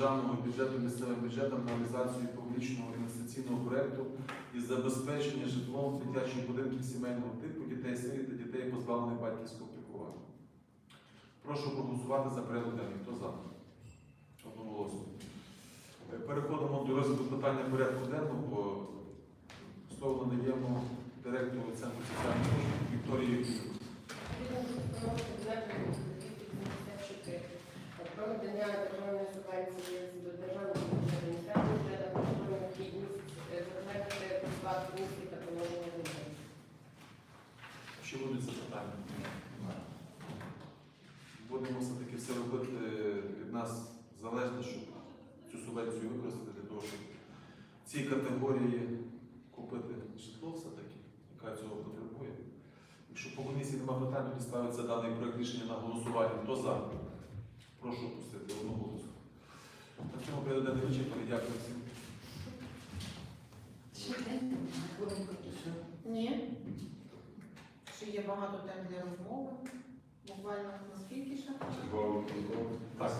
державного бюджету місцевим бюджетом на реалізацію публічного інвестиційного проекту із забезпечення житлом дитячих будинків сімейного типу дітей сиріт та дітей позбавлених батьківського піклування. Прошу проголосувати за порядок денний. Хто за? Одноголосно. Е, Переходимо до розгляду питання порядку денного. Слово надаємо директору Центру соціальних служб Вікторії субвенції з державного бюджету місцевого бюджету про необхідність е, та положення бюджету. Чи будуть запитання? Будемо все-таки все робити від нас залежно, щоб цю субвенцію використати для того, щоб цій категорії купити житло все-таки, яка цього потребує. Якщо по комісії немає питань, тоді ставиться даний проект рішення на голосування. Хто за? Прошу. Цьому передати вичерпаний. Дякую всім. Ні. Ще є багато тем для розмови. Буквально наскільки ще? Так.